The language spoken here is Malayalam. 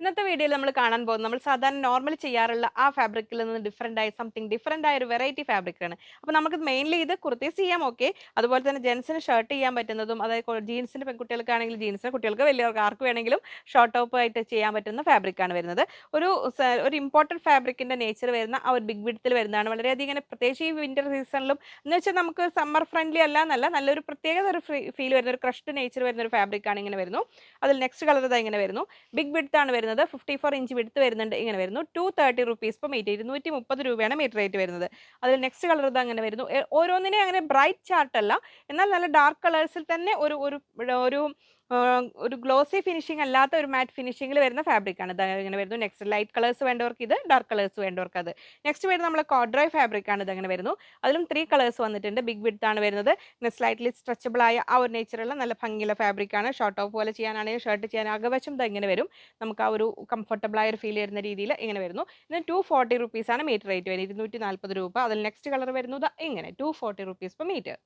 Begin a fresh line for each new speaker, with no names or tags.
ഇന്നത്തെ വീഡിയോയിൽ നമ്മൾ കാണാൻ പോകുന്നത് നമ്മൾ സാധാരണ നോർമൽ ചെയ്യാറുള്ള ആ ഫാബ്രിക്കിൽ നിന്ന് ഡിഫറെന്റ് ആയ സംതിങ് ഡിഫറെന്റ് ആയ ഒരു വെറൈറ്റി ഫാബ്രിക്കാണ് അപ്പോൾ നമുക്ക് മെയിൻലി ഇത് കുർത്തീസ് ചെയ്യാം ഓക്കെ അതുപോലെ തന്നെ ജെൻസിന് ഷർട്ട് ചെയ്യാൻ പറ്റുന്നതും അതായത് ജീൻസിന് പെൺകുട്ടികൾക്കാണെങ്കിൽ ജീൻസിന് കുട്ടികൾക്ക് വലിയവർക്ക് ആർക്ക് വേണമെങ്കിലും ഷോർട്ട് ടോപ്പ് ആയിട്ട് ചെയ്യാൻ പറ്റുന്ന ഫാബ്രിക്കാണ് വരുന്നത്. ഒരു ഒരു ഇമ്പോർട്ടന്റ് ഫാബ്രിക്കിന്റെ നേച്ചർ വരുന്ന ആ ഒരു ബിഗ് വിഡ്ത്തിൽ വരുന്നതാണ്. വളരെയധികം ഇങ്ങനെ പ്രത്യേകിച്ച് ഈ വിന്റർ സീസണിലും എന്ന് വെച്ചാൽ നമുക്ക് സമ്മർ ഫ്രണ്ട്ലി അല്ല എന്നല്ല നല്ലൊരു പ്രത്യേകത ഒരു ഫീൽ വരുന്ന ഒരു ക്രഷ്ഡ് നേച്ചർ വരുന്ന ഒരു ഫാബ്രിക്കാണ് ഇങ്ങനെ വരുന്നു. അതിൽ നെക്സ്റ്റ് കളർ ഇതാ ഇങ്ങനെ വരുന്നു. ബിഗ് വിഡ്ത്താണ് ആണ് വരുന്നത്. ഫിഫ്റ്റി ഫോർ ഇഞ്ച് വിടുത്ത് വരുന്നുണ്ട്. ഇങ്ങനെ വരുന്നു. ടു തേർട്ടി റുപ്പീസ് ഇപ്പം മീറ്റർ. ഇരുന്നൂറ്റി മുപ്പത് രൂപയാണ് മീറ്റർ റേറ്റ് വരുന്നത്. അതിൽ നെക്സ്റ്റ് കളർ ഇത് അങ്ങനെ വരുന്നു. ഓരോന്നിനെ അങ്ങനെ ബ്രൈറ്റ് ചാർട്ടല്ല എന്നാൽ നല്ല ഡാർക്ക് കളേഴ്സിൽ തന്നെ ഒരു ഒരു ഒരു ഗ്ലോസി ഫിനിഷിംഗ് അല്ലാത്ത ഒരു മാറ്റ് ഫിനിഷിംഗിൽ വരുന്ന ഫാബ്രിക് ആണ്. ഇങ്ങനെ വരുന്നു. നെക്സ്റ്റ് ലൈറ്റ് കളേഴ്സ് വേണ്ടവർക്ക് ഇത് ഡാർക്ക് കളേഴ്സ് വേണ്ടവർക്ക് അത്. നെക്സ്റ്റ് വരുന്നത് നമ്മൾ കോഡ്രൈ ഫാബ്രിക് ആണ്. ഇതങ്ങനെ വരുന്നു. അതിലും ത്രീ കളേഴ്സ് വന്നിട്ടുണ്ട്. ബിഗ് വിഡ്ത്ത് ആണ് വരുന്നത്. പിന്നെ സ്ലൈറ്റ്ലി സ്ട്രെച്ചബിൾ ആയ ആ ഒരു നേച്ചറുള്ള നല്ല ഭംഗിയുള്ള ഫാബ്രിക് ആണ്. ഷോർട്ട് ഓഫ് പോലെ ചെയ്യാനാണെങ്കിൽ ഷർട്ട് ചെയ്യാൻ അകവശം ഇത് ഇങ്ങനെ വരും. നമുക്ക് ആ ഒരു കംഫർട്ടബിൾ ആയ ഒരു ഫീൽ വരുന്ന രീതിയിൽ ഇങ്ങനെ വരുന്നു. ഇതിന് ടു ഫോർട്ടി ആണ് മീറ്റർ റേറ്റ് വരുന്നത്. ഇരുന്നൂറ്റി നാൽപ്പത് രൂപ. അതിൽ നെക്സ്റ്റ് കളർ വരുന്നത് ഇങ്ങനെ. Two forty rupees per metre